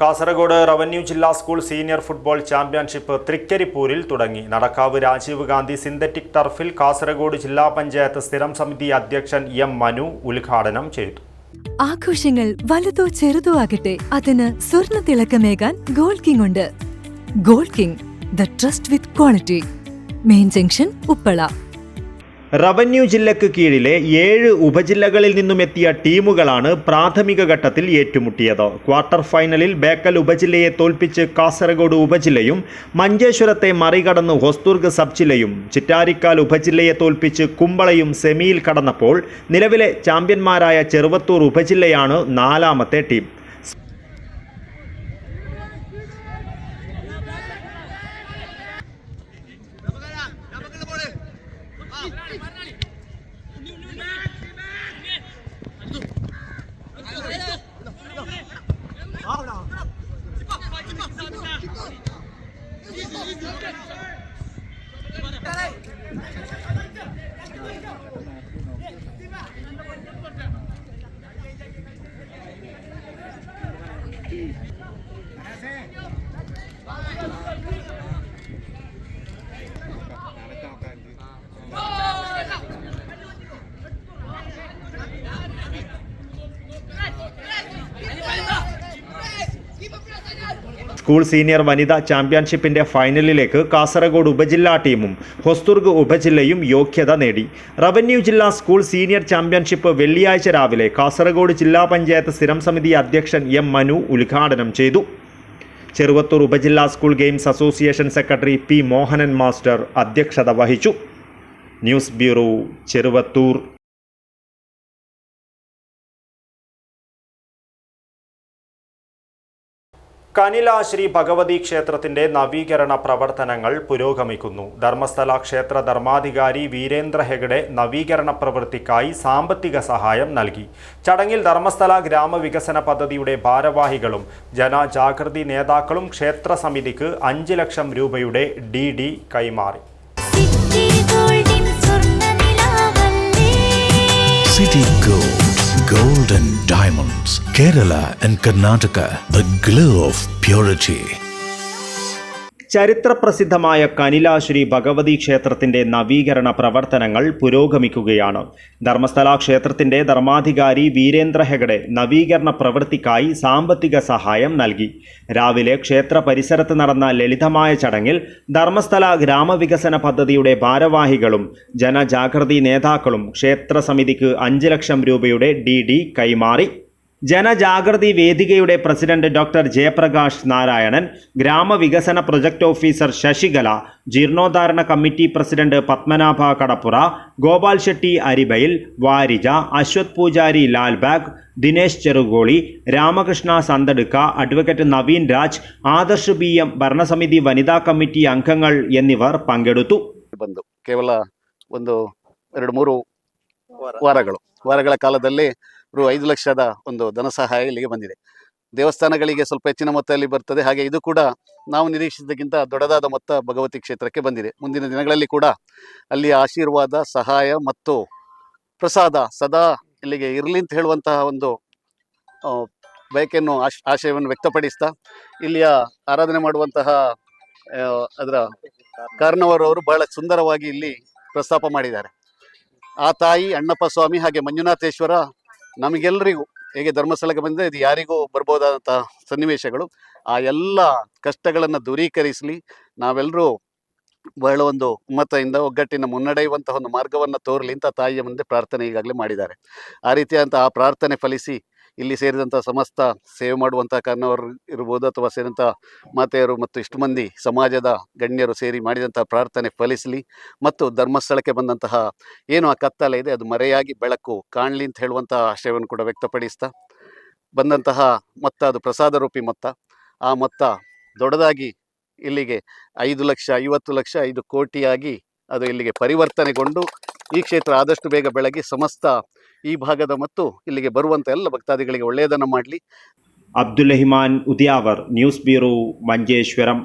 Kasaragod revenue ജില്ലാ school senior football championship തൃക്കരിപ്പൂരിൽ തുടങ്ങി. നടക്കാവ് രാജീവ് ഗാന്ധി സിന്തറ്റിക് ടർഫിൽ കാസർഗോഡ് ജില്ലാ പഞ്ചായത്ത് സ്ഥിരം സമിതി അധ്യക്ഷൻ എം മനു ഉദ്ഘാടനം ചെയ്തു. ആഘോഷങ്ങൾ വലുതോ ചെറുതോ ആകട്ടെ അതിന് സ്വർണ തിളക്കമേകാൻ ഗോൾഡ് കിങ് ഉണ്ട്. Gold king the trust with quality. Main junction Uppala. Revenue ജില്ലക്ക് കീഴിലെ ഏഴ് ഉപജില്ലകളിൽ നിന്നും എത്തിയ ടീമുകളാണ് പ്രാഥമിക ഘട്ടത്തിൽ ഏറ്റുമുട്ടിയത്. ക്വാർട്ടർ ഫൈനലിൽ ബേക്കൽ ഉപജില്ലയെ തോൽപ്പിച്ച് കാസർഗോഡ് ഉപജില്ലയും മഞ്ചേശ്വരത്തെ മറികടന്ന് ഹൊസ്ദുർഗ് സബ് ജില്ലയും ചിറ്റാരിക്കാൽ ഉപജില്ലയെ തോൽപ്പിച്ച് കുമ്പളയും സെമിയിൽ കടന്നപ്പോൾ നിലവിലെ ചാമ്പ്യന്മാരായ ചെറുവത്തൂർ ഉപജില്ലയാണ് നാലാമത്തെ team. School senior വനിതാ ചാമ്പ്യൻഷിപ്പിന്റെ ഫൈനലിലേക്ക് കാസർഗോഡ് ഉപജില്ലാ ടീമും ഹൊസ്ദുർഗ് ഉപജില്ലയും യോഗ്യത നേടി. റവന്യൂ ജില്ലാ സ്കൂൾ സീനിയർ ചാമ്പ്യൻഷിപ്പ് വെള്ളിയാഴ്ച രാവിലെ കാസർഗോഡ് ജില്ലാ പഞ്ചായത്ത് സ്ഥിരം സമിതി അധ്യക്ഷൻ എം മനു ഉദ്ഘാടനം ചെയ്തു. ചെറുവത്തൂർ ഉപജില്ലാ school games association secretary P Mohanan master അധ്യക്ഷത വഹിച്ചു. News bureau Cheruvathur. കനില Shri Bhagavathi ക്ഷേത്രത്തിന്റെ നവീകരണ പ്രവർത്തനങ്ങൾ പുരോഗമിക്കുന്നു. ധർമ്മസ്ഥല ക്ഷേത്ര ധർമാധികാരി വീരേന്ദ്ര ഹെഗഡെ നവീകരണ പ്രവൃത്തിക്കായി സാമ്പത്തിക സഹായം നൽകി. ചടങ്ങിൽ ധർമ്മസ്ഥല ഗ്രാമവികസന പദ്ധതിയുടെ ഭാരവാഹികളും ജനജാഗൃതി നേതാക്കളും ക്ഷേത്ര സമിതിക്ക് അഞ്ച് ലക്ഷം രൂപയുടെ ഡി ഡി കൈമാറി. City Diamonds, and Karnataka the glow of purity. ചരിത്രപ്രസിദ്ധമായ കനിലാശ്രീ ഭഗവതി ക്ഷേത്രത്തിന്റെ നവീകരണ പ്രവർത്തനങ്ങൾ പുരോഗമിക്കുകയാണ് ധർമ്മസ്ഥല ക്ഷേത്രത്തിന്റെ ധർമാധികാരി വീരേന്ദ്ര ഹെഗഡെ നവീകരണ പ്രവൃത്തിക്കായി സാമ്പത്തിക സഹായം നൽകി രാവിലെ ക്ഷേത്ര പരിസരത്ത് നടന്ന ലളിതമായ ചടങ്ങിൽ ധർമ്മസ്ഥല ഗ്രാമവികസന പദ്ധതിയുടെ ഭാരവാഹികളും ജനജാഗ്രതി നേതാക്കളും ക്ഷേത്ര സമിതിക്ക് അഞ്ച് ലക്ഷം രൂപയുടെ ഡി കൈമാറി ജനജാഗൃതി വേദികയുടെ പ്രസിഡന്റ് ഡോക്ടർ ജയപ്രകാശ് നാരായണൻ ഗ്രാമവികസന പ്രൊജക്ട് ഓഫീസർ ശശികല ജീർണോദ്ധാരണ committee president Padmanabha Kadappura Gopal Shetty അരിബയിൽ Varija Ashwath Poojari Lalbagh Dinesh Cherukoli Ramakrishna Santhadukka advocate Naveen Raj Adarsh B M ഭരണസമിതി വനിതാ കമ്മിറ്റി അംഗങ്ങൾ എന്നിവർ പങ്കെടുത്തു ಬಂದು ಕೇವಲ ಒಂದು ಎರಡು ಮೂರು ವಾರಗಳು ವಾರಗಳ ಕಾಲದಲ್ಲಿ ರು ಐದು ಲಕ್ಷದ ಒಂದು ಧನ ಸಹಾಯ ಇಲ್ಲಿಗೆ ಬಂದಿದೆ. ದೇವಸ್ಥಾನಗಳಿಗೆ ಸ್ವಲ್ಪ ಹೆಚ್ಚಿನ ಮೊತ್ತದಲ್ಲಿ ಬರ್ತದೆ. ಹಾಗೆ ಇದು ಕೂಡ ನಾವು ನಿರೀಕ್ಷಿಸಿದ್ದಕ್ಕಿಂತ ದೊಡ್ಡದಾದ ಮೊತ್ತ ಭಗವತಿ ಕ್ಷೇತ್ರಕ್ಕೆ ಬಂದಿದೆ. ಮುಂದಿನ ದಿನಗಳಲ್ಲಿ ಕೂಡ ಅಲ್ಲಿ ಆಶೀರ್ವಾದ, ಸಹಾಯ ಮತ್ತು ಪ್ರಸಾದ ಸದಾ ಇಲ್ಲಿಗೆ ಇರಲಿ ಅಂತ ಹೇಳುವಂತಹ ಒಂದು ಬಯಕೆಯನ್ನು ಆಶ್, ಆಶಯವನ್ನು ವ್ಯಕ್ತಪಡಿಸ್ತಾ ಇಲ್ಲಿಯ ಆರಾಧನೆ ಮಾಡುವಂತಹ ಅದರ ಅದರ ಕಾರ್ನವರವರು ಬಹಳ ಸುಂದರವಾಗಿ ಇಲ್ಲಿ ಪ್ರಸ್ತಾಪ ಮಾಡಿದ್ದಾರೆ. ಆ ತಾಯಿ ಅಣ್ಣಪ್ಪ ಸ್ವಾಮಿ ಹಾಗೆ ಮಂಜುನಾಥೇಶ್ವರ ನಮಗೆಲ್ಲರಿಗೂ ಹೇಗೆ ಧರ್ಮಸ್ಥಳಕ್ಕೆ ಬಂದರೆ ಇದು ಯಾರಿಗೂ ಬರ್ಬೋದಾದಂಥ ಸನ್ನಿವೇಶಗಳು. ಆ ಎಲ್ಲ ಕಷ್ಟಗಳನ್ನು ದೂರೀಕರಿಸಲಿ, ನಾವೆಲ್ಲರೂ ಬಹಳ ಒಂದು ಮತದಿಂದ ಒಗ್ಗಟ್ಟಿನ ಮುನ್ನಡೆಯುವಂತಹ ಒಂದು ಮಾರ್ಗವನ್ನು ತೋರಲಿ ಅಂತ ತಾಯಿಯ ಮುಂದೆ ಪ್ರಾರ್ಥನೆ ಈಗಾಗಲೇ ಮಾಡಿದ್ದಾರೆ. ಆ ರೀತಿಯಾದಂಥ ಆ ಪ್ರಾರ್ಥನೆ ಫಲಿಸಿ ಇಲ್ಲಿ ಸೇರಿದಂಥ ಸಮಸ್ತ ಸೇವೆ ಮಾಡುವಂಥ ಕಾರಣವರು ಇರ್ಬೋದು ಅಥವಾ ಸೇರಿದಂಥ ಮಾತೆಯರು ಮತ್ತು ಇಷ್ಟು ಮಂದಿ ಸಮಾಜದ ಗಣ್ಯರು ಸೇರಿ ಮಾಡಿದಂಥ ಪ್ರಾರ್ಥನೆ ಫಲಿಸಲಿ ಮತ್ತು ಧರ್ಮಸ್ಥಳಕ್ಕೆ ಬಂದಂತಹ ಏನು ಆ ಕತ್ತಲೆ ಇದೆ ಅದು ಮರೆಯಾಗಿ ಬೆಳಕು ಕಾಣಲಿ ಅಂತ ಹೇಳುವಂಥ ಆಶಯವನ್ನು ಕೂಡ ವ್ಯಕ್ತಪಡಿಸ್ತಾ ಬಂದಂತಹ ಮೊತ್ತ ಅದು ಪ್ರಸಾದ ರೂಪಿ ಮೊತ್ತ. ಆ ಮೊತ್ತ ದೊಡ್ಡದಾಗಿ ಇಲ್ಲಿಗೆ ಐದು ಲಕ್ಷ, ಐವತ್ತು ಲಕ್ಷ, ಐದು ಕೋಟಿಯಾಗಿ ಅದು ಇಲ್ಲಿಗೆ ಪರಿವರ್ತನೆಗೊಂಡು ಈ ಕ್ಷೇತ್ರ ಆದಷ್ಟು ಬೇಗ ಬೆಳಗಿ ಸಮಸ್ತ ಈ ಭಾಗದ ಮತ್ತು ಇಲ್ಲಿಗೆ ಬರುವಂತ ಎಲ್ಲ ಭಕ್ತಾದಿಗಳಿಗೆ ಒಳ್ಳೆಯದನ್ನು ಮಾಡಲಿ. Abdul Rahiman Udiyavar, news bureau, Manjeshwaram.